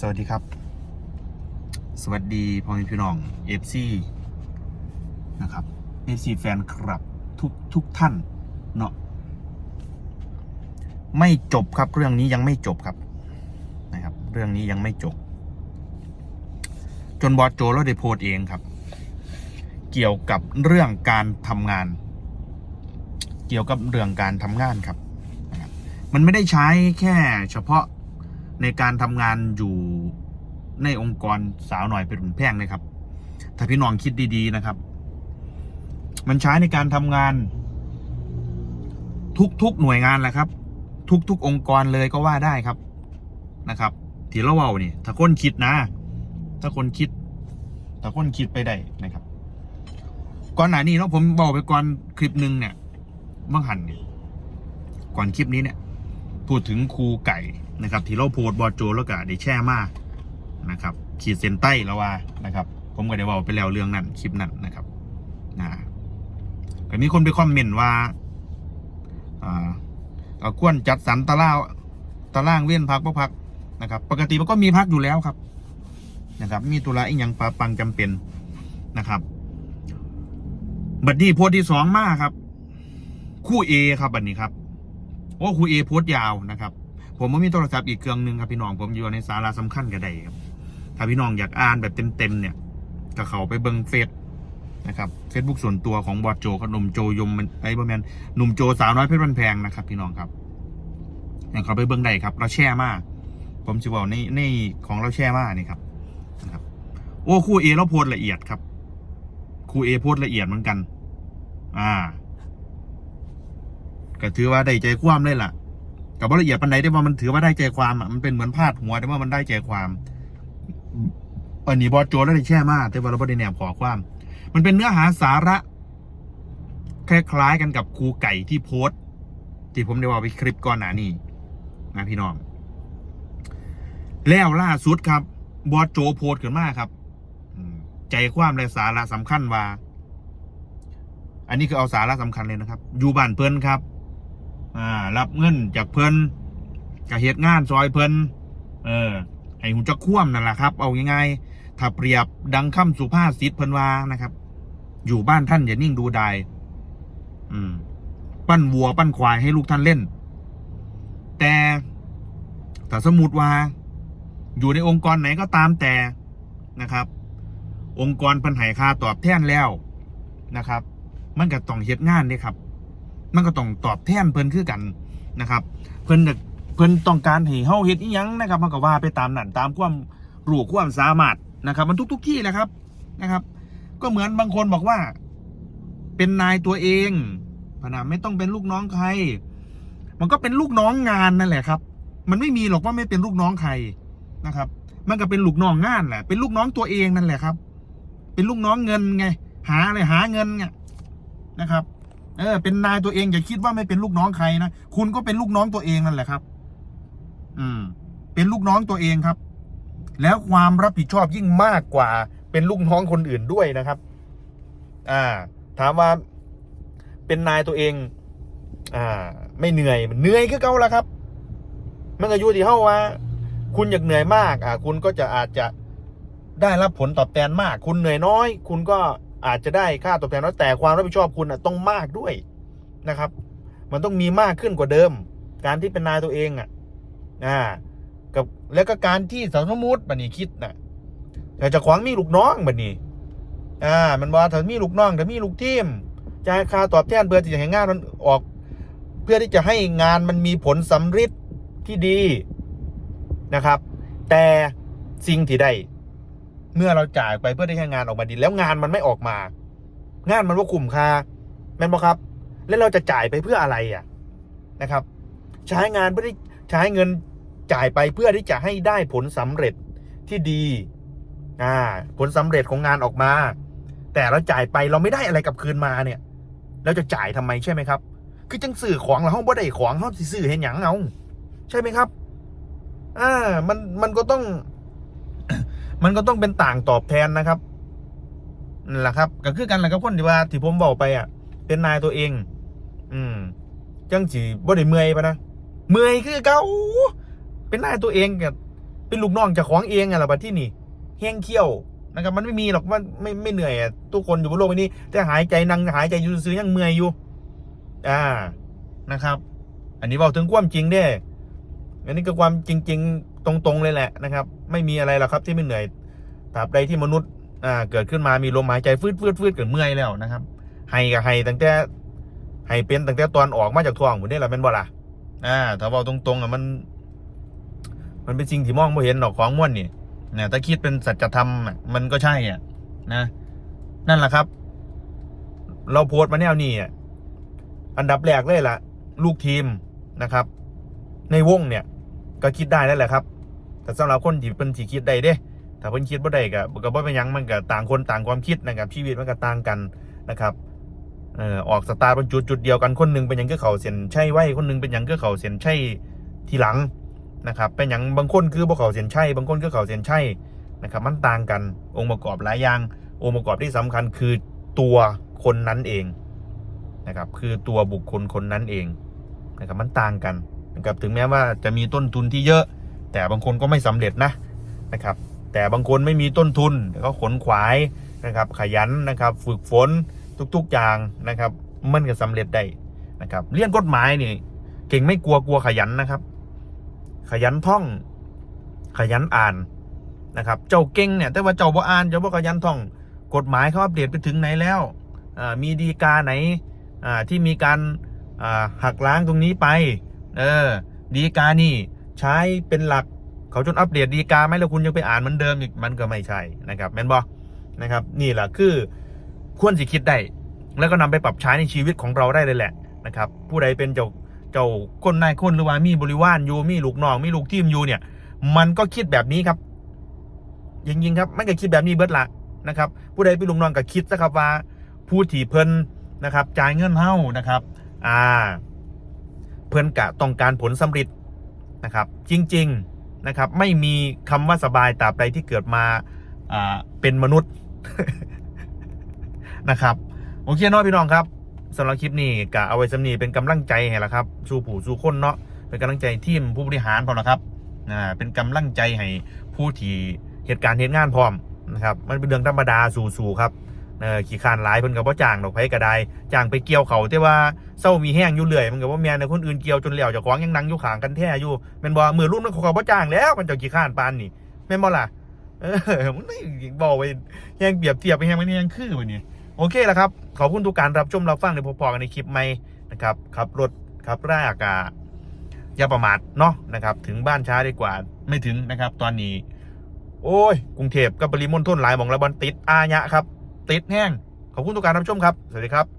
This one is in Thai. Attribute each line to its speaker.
Speaker 1: สวัสดีครับ สวัสดีพ่อแม่พี่น้อง FC นะครับ FC แฟนคลับทุกทุกท่านเนาะไม่จบครับเรื่องนี้ยังไม่จบครับนะครับ เรื่องนี้ยังไม่จบ จนบอสโจแล้วได้โพสต์เองครับ เกี่ยวกับเรื่องการทำงาน เกี่ยวกับเรื่องการทำงานครับ มันไม่ได้ใช้แค่เฉพาะ ในการทำงานอยู่ในองค์กรสาวหน่อยเป็นแพงนะครับ ถ้าพี่น้องคิดดีๆนะครับ มันใช้ในการทำงาน ทุกๆหน่วยงานแหละครับ ทุกๆองค์กรเลยก็ว่าได้ครับนะครับที่เราเว้านี่ถ้าคนคิดนะ ถ้าคนคิด ถ้าคนคิดไปได้นะครับ ก่อนหน้านี้เนาะผมบอกไปก่อนคลิปหนึ่งเนี่ยเมื่อหันเนี่ยก่อนคลิปนี้เนี่ย พูดถึงครูไก่ นะครับ ที่เราโพสต์บอโจแล้วก็ได้แช่มากนะครับ ขีดเส้นใต้แล้วว่านะครับ ผมก็ได้บอกไปแล้วเรื่องนั้นคลิปนั้นนะครับนะก็มีคนไปคอมเมนต์ว่าอ่าเอาควรจัดสรรตารางตารางเว้นพักบ่พักนะครับ ปกติมันก็มีพักอยู่แล้วครับนะครับ มีตุลาอีกอย่างปาปังจำเป็นนะครับบัดนี้โพสที่สองมากครับ คู่เอครับบัดนี้ครับ โอ้ครูเอโพสยาวนะครับ ผมก็มีโทรศัพท์อีกเครื่องหนึ่งครับพี่น้องผมอยู่ในสาระสำคัญก็ได้ครับ ถ้าพี่น้องอยากอ่านแบบเต็มๆเนี่ยก็เขาไปเบิ้งเฟซนะครับเฟซบุ๊กส่วนตัวของบอสโจกับหนุ่มโจยมันไอ้บอแมนหนุ่มโจสาวน้อยเพชรบันแพงนะครับ พี่น้องครับอย่างเขาไปเบิ้งได้ครับ เราแช่มาก ผมจะบอกในในของเราแช่มากนี่ครับนะครับ โอ้ครูเอเราโพสละเอียดครับครูเอโพสละเอียดเหมือนกัน อ่าก็ถือว่าได้ใจความเลยล่ะ กับว่าละเอียดปันใดได้ว่ามันถือว่าได้ใจความอะมันเป็นเหมือนพาดหัวแต่ว่ามันได้ใจความอันนี้บอโจแล้วได้แช่มากแต่ว่าเราไม่ได้แนบขอความ มันเป็นเนื้อหาสาระ คล้ายๆกันกับครูไก่ที่โพสต์ ที่ผมได้ว่าไปคลิปก่อนหน้านี้นะพี่น้อง แล้วล่าสุดครับ บอโจโพสต์ขึ้นมาครับใจความและสาระสำคัญว่า อันนี้คือเอาสาระสำคัญเลยนะครับ อยู่บ้านเพิ่นครับ อ่ารับเงินจากเพิ่นกับเหตุงานซอยเพิ่นเออให้หูจักคว่ำนั่นแหละครับ เอาง่ายๆถ้าเปรียบดังคำสุภาษิตเพิ่นว่านะครับ อยู่บ้านท่านอย่านิ่งดูดายอืม ปั้นวัว ปั้นควายให้ลูกท่านเล่น แต่ถ้าสมมติว่า อยู่ในองค์กรไหนก็ตามแต่นะครับ องค์กรเพันไหค่าตอบแทนแล้วนะครับ มันก็ต้องเฮ็ดงานเด้ครับ มันก็ต้องตอบแทนเพิ่นคือกันนะครับ เพิ่นเพิ่นต้องการให้เฮาเฮ็ดอีหยังนะครับมันก็ว่าไปตามนั้นตามความรู้ความสามารถนะครับ มันทุก ๆ ที่แหละครับนะครับ ก็เหมือนบางคนบอกว่า เป็นนายตัวเองพนะไม่ต้องเป็นลูกน้องใคร มันก็เป็นลูกน้องงานนั่นแหละครับ มันไม่มีหรอกว่าไม่เป็นลูกน้องใครนะครับ มันก็เป็นลูกน้องงานแหละ เป็นลูกน้องตัวเองนั่นแหละครับ เป็นลูกน้องเงินไง หาอะไรหาเงินไงนะครับ เออเป็นนายตัวเองอย่าคิดว่าไม่เป็นลูกน้องใครนะคุณก็เป็นลูกน้องตัวเองนั่นแหละครับ อืม เป็นลูกน้องตัวเองครับ แล้วความรับผิดชอบยิ่งมากกว่า เป็นลูกน้องคนอื่นด้วยนะครับ อ่า ถามว่าเป็นนายตัวเอง อ่า ไม่เหนื่อยเหนื่อยคือเก่าละครับ มันก็อยู่ที่เฮาว่า คุณอยากเหนื่อยมาก อ่า คุณก็จะอาจจะได้รับผลตอบแทนมาก คุณเหนื่อยน้อย คุณก็ อาจจะได้ค่าตอบแทนน้อยแต่ความรับผิดชอบคุณอะต้องมากด้วยนะครับ มันต้องมีมากขึ้นกว่าเดิม การที่เป็นนายตัวเองอะอ่ากับแล้วก็การที่สมมติบันนี้คิดนะแต่จะขวางมีลูกน้องบันนี้อ่ามันบอกถ้ามีลูกน้องถ้ามีลูกทีมจ่ายค่าตอบแทนเพื่อที่จะให้งานมันออก เพื่อที่จะให้งานมันมีผลสำฤทธิ์ที่ดีนะครับ แต่สิ่งที่ได้ เมื่อเราจ่ายไปเพื่อที่ให้งานออกมาดี แล้วงานมันไม่ออกมา งานมันว่าคุ้มค่าแม่นบอครับ แล้วเราจะจ่ายไปเพื่ออะไรอะนะครับ ใช้งานเพื่อที่ใช้เงินจ่ายไปเพื่อที่จะให้ได้ผลสำเร็จที่ดีอ่าผลสำเร็จของงานออกมา แต่เราจ่ายไปเราไม่ได้อะไรกลับคืนมาเนี่ยเราจะจ่ายทำไมใช่ไหมครับ คือจังสื่อของเราห้องบ่ได้ของเขาสิซื้อเห็นหยังเอาใช่ไหมครับอ่ามันมันก็ต้อง มันก็ต้องเป็นต่างตอบแทนนะครับนั่นแหละครับ ก็คือกันแหละครับคนที่ว่าที่ผมบอกไปอะ เป็นนายตัวเอง อืม จังสีบ่ได้เมื่อยปะนะเมื่อยคือเกาเป็นนายตัวเองกับเป็นลูกน้องจากของเองอะล่ะบัดที่นี่แห้งเขี้ยวนะครับมันไม่มีหรอกมันไม่ไม่เหนื่อยอะทุกคนอยู่บนโลกใบนี้แต่หายใจนั่งหายใจอยู่ซื้อยังเมื่อยอยู่ อ่านะครับ อันนี้บอกถึงความจริงเด้ อันนี้ก็ความจริง ๆ ตรงๆเลยแหละนะครับ ไม่มีอะไรหรอกครับที่ไม่เหนื่อยตราบใดที่มนุษย์อ่าเกิดขึ้นมามีลมหายใจฟืดฟืดฟืดเกิดเมื่อยแล้วนะครับให้กับให้ตั้งแต่ให้เป็นตั้งแต่ตอนออกมาจากท้องผมได้ละเป็นบ่ล่ะอ่าถ้าบอกตรงๆอะมัน มันเป็นสิ่งที่มองไม่เห็นหรอกของม้วนนี่นะถ้าคิดเป็นสัจธรรมมันก็ใช่อะนะ นั่นแหละครับ เราโพสต์มาแนวนี้อะอันดับแรกเลยล่ะ ลูกทีมนะครับ ในวงเนี่ย ก็คิดได้แล้วแหละครับ แต่สำหรับคนที่เป็นที่คิดได้เด้ถ้าเพิ่นคิดบ่ได้ก็ก็บ่เป็นหยังมันก็ต่างคนต่างความคิดนะครับชีวิตมันก็ต่างกันนะครับเอ่อออกสตาร์ทบนจุดจุดเดียวกันคนหนึงเป็นหยังก็เขาเส้นใช่ไว้คนหนึงเป็นหยังก็เขาเส้นใช่ทีหลังนะครับเป็นหยังบางคนคือบ่เขาเส้นใช่บางคนก็เขาเส้นใช่นะครับมันต่างกันองค์ประกอบหลายอย่างองค์ประกอบที่สำคัญคือตัวคนนั้นเองนะครับคือตัวบุคคลคนนั้นเองนะครับมันต่างกัน นะครับถึงแม้ว่าจะมีต้นทุนที่เยอะ แต่บางคนก็ไม่สำเร็จนะนะครับ แต่บางคนไม่มีต้นทุนก็ขนขวายนะครับขยันนะครับฝึกฝนทุกๆอย่างนะครับมันก็สำเร็จได้นะครับเรียนกฎหมายนี่เก่งไม่กลัวกลัวขยันนะครับ ขยันท่อง ขยันอ่านนะครับ เจ้าเก่งเนี่ยแต่ว่าเจ้าบ่อ่านเจ้าบ่ขยันท่อง กฎหมายเขาอัปเดตไปถึงไหนแล้วมีดีกาไหนที่มีการหักล้างตรงนี้ไป เออ ดีกานี่ ใช้เป็นหลักเขาจนอัปเดตดีกาไหมแล้วคุณยังไปอ่านเหมือนเดิมอีกมันก็ไม่ใช่นะครับแมนบอนะครับ นี่แหละคือควรสิคิดได้แล้วก็นำไปปรับใช้ในชีวิตของเราได้เลยแหละนะครับ ผู้ใดเป็นเจ้าเจ้าคนนายคนหรือว่ามีบริวารอยู่มีลูกน้องมีลูกทีมอยู่เนี่ย มันก็คิดแบบนี้ครับจริงครับมันก็คิดแบบนี้เบิดละนะครับ ผู้ใดเป็นลูกน้องก็คิดนะครับว่าผู้ที่เพิ่นนะครับ จ่ายเงินเฮ้านะครับ อ่า เพิ่อนกะต้องการผลสำเร็จนะครับ จริงๆนะครับ ไม่มีคำว่าสบายตราบใดที่เกิดมาเป็นมนุษย์นะครับโอเคเนาะพี่น้องครับสำหรับคลิปนี้กะเอาไว้สำนีเป็นกำลังใจให้ละครับสู่ผู้สู่คนเนาะเป็นกำลังใจทีมผู้บริหารพร้อมนะครับอ่าเป็นกำลังใจให้ผู้ที่เหตุการณ์เหตุงานพร้อมนะครับ มันเป็นเรื่องธรรมดาสู่ๆครับ เออขี่คานหลายเพิ่นกับว่าจ้างดอกไผกระไดจ้างไปเกี่ยวเขาแต่ว่าเศร้ามีแห้งอยู่เรื่อยมันกับว่าแม่ในคนอื่นเกี่ยวจนเหลี่ยวเจ้าของยังนั่งอยู่ขางกันแท้อยู่แม่นบ่มือรุ่นมันเขาก็บ่จ้างแล้วมันเจ้าขี่ข้านปานนี่แม่นบ่ล่ะเออมันไม่บอกไปแห้งเปรียบเทียบไปแห้งมันยังคือวันนี้โอเคแล้วครับ ขอบคุณทุกการรับชมรับฟังในพอๆกันในคลิปใหม่นะครับขับรถขับร่ากาอย่าประมาทเนาะนะครับ ถึงบ้านช้าดีกว่าไม่ถึงนะครับ ตอนนี้ โอ้ยกรุงเทพกับปริมณฑลหลายหมองละบอลติดอาญะครับ ติดแห้งขอบคุณทุกการรับชมครับ สวัสดีครับ